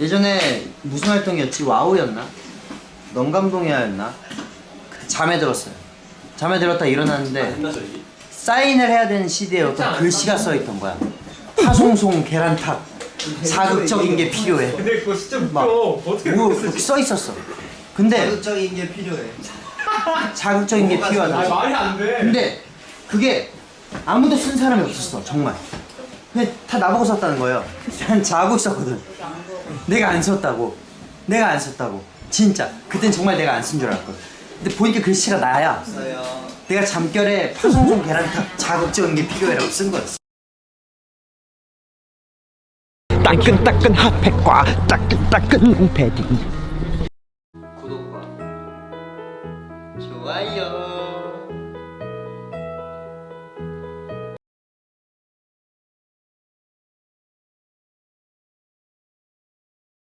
예전에 무슨 활동이었지? 와우였나? 넌감동이야였나? 잠에 들었어요. 잠에 들었다 일어났는데 이게? 사인을 해야 되는 CD에 어떤 글씨가 써 있던 거야. 파송송 계란탁 자극적인 게 필요해. 근데 그거 진짜 막 웃겨 어떻게 뭐 그렇게 써 있었어. 근데 자극적인 게 필요해. 자극적인 게아 필요하다. 말이 안 돼 근데 그게 아무도 쓴 사람이 없었어 정말. 근데 다 나보고 썼다는 거예요. 난 자고 있었거든. 내가 안 썼다고. 내가 안 썼다고. 진짜. 그땐 정말 내가 안 쓴 줄 알았거든. 근데 보니까 글씨가 나야. 내가 잠결에 파송송 계란탕 자극적인 게 필요해라고 쓴 거였어. 따끈따끈 핫팩과 따끈따끈 패딩 구독과 좋아요.